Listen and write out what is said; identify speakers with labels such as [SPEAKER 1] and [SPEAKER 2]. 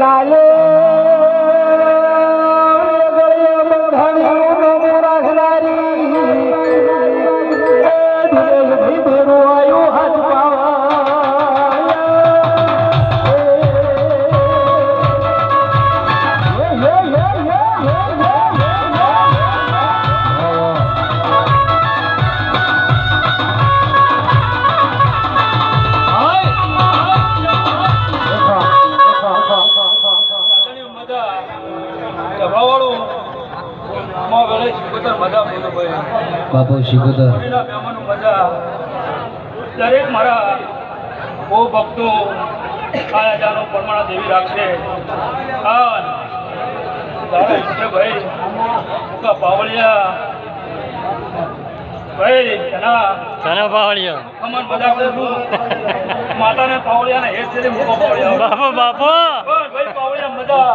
[SPEAKER 1] लाले
[SPEAKER 2] બાપુ શિકોતર
[SPEAKER 1] દરેક મારા બહુ ભક્તો આયા જાનો પરમાણા દેવી રાખશે. આન ભાઈ મુકા પાવળિયા ભાઈ એના
[SPEAKER 3] તને પાવળિયો.
[SPEAKER 1] અમન બધા માતાને પાવળિયાને હેઠ છે મુકો પાવળિયા.
[SPEAKER 3] બાપુ બાપુ.
[SPEAKER 1] ભાઈ પાવળિયા મજા